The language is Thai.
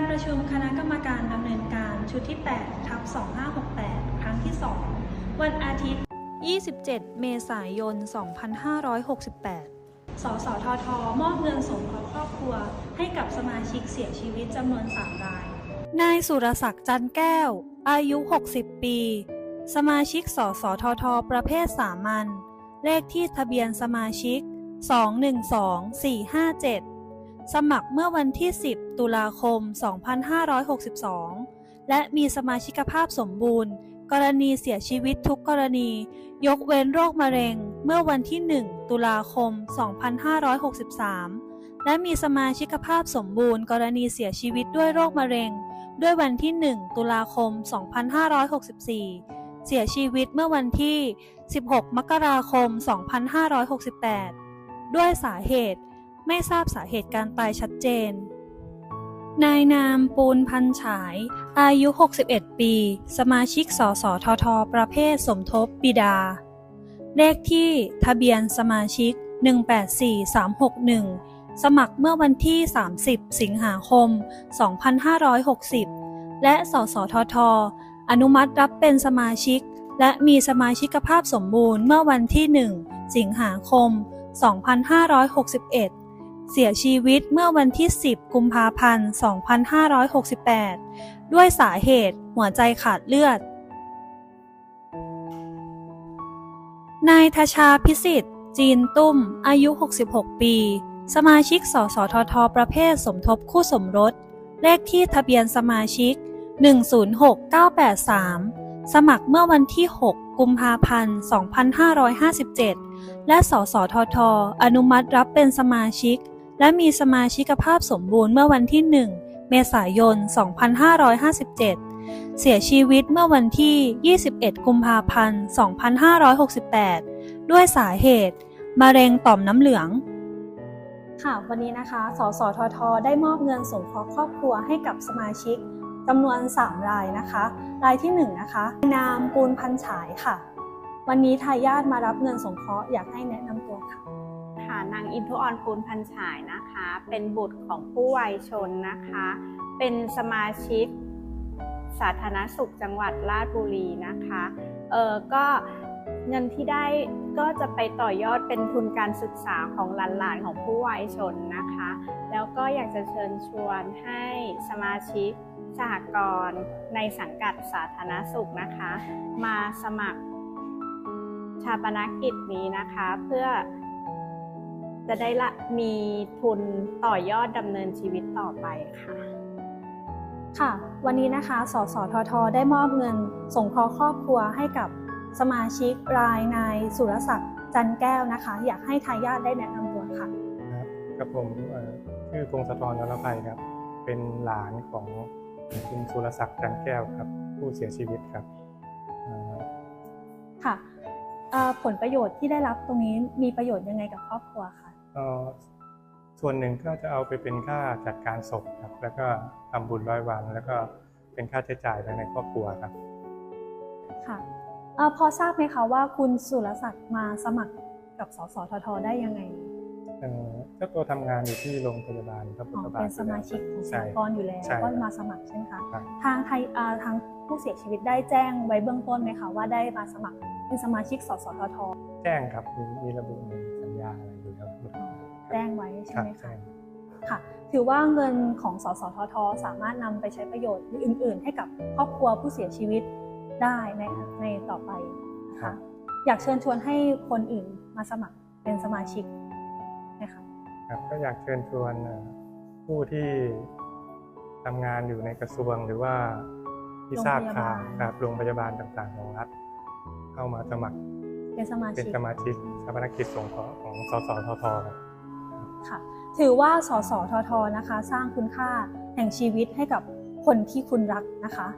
การประชุมคณะกรรมการดำเนินการชุดที่ 8 ทับ 2568 ครั้งที่ 2 วันอาทิตย์ 27 เมษายน 2568 สสทท มอบเงินสงเคราะห์ครอบครัว ให้กับสมาชิกเสียชีวิตจำนวน 3 ราย นายสุรศักดิ์จันแก้ว อายุ 60 ปี สมาชิก สสทท ประเภทสามัญ เลขที่ทะเบียนสมาชิก 212457 สมัครเมื่อวันที่ 10 ตุลาคม 2562 และมีสมาชิกภาพสมบูรณ์ กรณีเสียชีวิตทุกกรณี ยกเว้นโรคมะเร็ง เมื่อวันที่ 1 ตุลาคม 2563 และมีสมาชิกภาพสมบูรณ์ กรณีเสียชีวิตด้วยโรคมะเร็ง ด้วยวันที่ 1 ตุลาคม 2564 เสียชีวิตเมื่อวันที่ 16 มกราคม 2568 ด้วยสาเหตุ ไม่ทราบสาเหตุการตายชัดเจน นายนามปูนพันฉาย อายุ 61 ปี สมาชิกสสทท ประเภทสมทบบิดา เลขที่ทะเบียนสมาชิก 184361 สมัครเมื่อวันที่ 30 สิงหาคม 2560 และสสทท อนุมัติรับเป็นสมาชิก และมีสมาชิกภาพสมบูรณ์เมื่อวันที่ 1 สิงหาคม 2561 เสียชีวิตเมื่อวันที่ 10 กุมภาพันธ์ 2568 ด้วยสาเหตุหัวใจขาดเลือด นายทชาพิสิทธิ์ จีนตุ้ม อายุ 66 ปี สมาชิก สสทท ประเภทสมทบคู่สมรส เลขที่ทะเบียนสมาชิก 106983 สมัครเมื่อวันที่6กุมภาพันธ์ 2557 และ สสทท อนุมัติรับเป็นสมาชิก และมีสมาชิกภาพสมบูรณ์เมื่อวันที่ 1 เมษายน 2557 เสียชีวิตเมื่อวันที่ 21 กุมภาพันธ์ 2568 ด้วยสาเหตุ มะเร็งต่อมน้ำเหลือง ค่ะ วันนี้นะคะ สสทท ได้มอบเงินสงเคราะห์ครอบครัวให้กับสมาชิกจำนวน 3 รายนะคะ รายที่ 1 นะคะ นามปูนพันฉายค่ะ วันนี้ทายาทมารับเงินสงเคราะห์อยากให้แนะนำตัวค่ะ ค่ะนางอินทุออนปูนพันฉายนะคะ เป็นบุตรของผู้วัยชนนะคะ เป็นสมาชิกสาธารณสุขจังหวัดราชบุรีนะคะเออก็เงินที่ได้ก็จะไปต่อยอดเป็นทุนการศึกษาของหลานๆของผู้วัยชนนะคะ แล้วก็อยากจะเชิญชวนให้สมาชิกสหกรณ์ในสังกัดสาธารณสุขนะคะ มาสมัครชาปนกิจนี้นะคะเพื่อ จะได้ละมีทุนต่อยอดดำเนินชีวิตต่อไปค่ะ ค่ะ วันนี้นะคะ สสทท ได้มอบเงินสงเคราะห์ครอบครัวให้กับสมาชิกรายนายสุรศักดิ์จันแก้วนะคะ อยากให้ทายาทได้แนะนำตัวค่ะ ครับกับผมเอ่อชื่อพงศธรนรภัยครับ เป็นหลานของคุณสุรศักดิ์จันแก้วครับ ผู้เสียชีวิตครับเอ่อค่ะเอ่อผลประโยชน์ที่ได้รับตรงนี้มีประโยชน์ยังไงกับครอบครัวคะ ก็ส่วนหนึ่งก็จะเอาไปเป็นค่าจัดการศพครับ แล้วก็ทำบุญร้อยวัน แล้วก็เป็นค่าใช้จ่ายภายในครอบครัวครับค่ะเอ่อพอทราบไหมคะว่าคุณสุรศักดิ์มาสมัครกับสสททได้ยังไงเอ่อเจ้าตัวทำงานอยู่ที่โรงพยาบาลพระพุทอ๋อธบาทเป็นสมาชิกของสใช่หกรณ์อยู่แล้วใช่ก็มาสมัครใช่ไหมคะครับทางไทยเอ่อทางผู้เสียชีวิตได้แจ้งไว้เบื้องต้นไหมคะว่าได้มาสมัครเป็นสมาชิกสสททแจ้งครับมีมีระบุ แจ้งไว้ใช่ครับไหมคะแจ้งค่ะ ถือว่าเงินของสสทท สามารถนำไปใช้ประโยชน์อื่น ๆ ให้กับครอบครัวผู้เสียชีวิตได้ในในต่อไปนะครัคะบอยากเชิญชวนให้คนอื่นมาสมัครเป็นสมาชิกนะคะครับก็อยากเชิญชวนเอ่อผู้ที่ทำงานอยู่ในกระทรวงหรือว่าที่ทราบข่าวครับโรงพยาบาลต่างๆ ของรัฐเข้ามาสมัครเป็นสมาเป็นชิกสมาชิกชาปนกิจสงเคราะห์ของสสททครับ ค่ะ ถือว่าสสททนะคะ สร้างคุณค่าแห่งชีวิตให้กับคนที่คุณรักนะคะ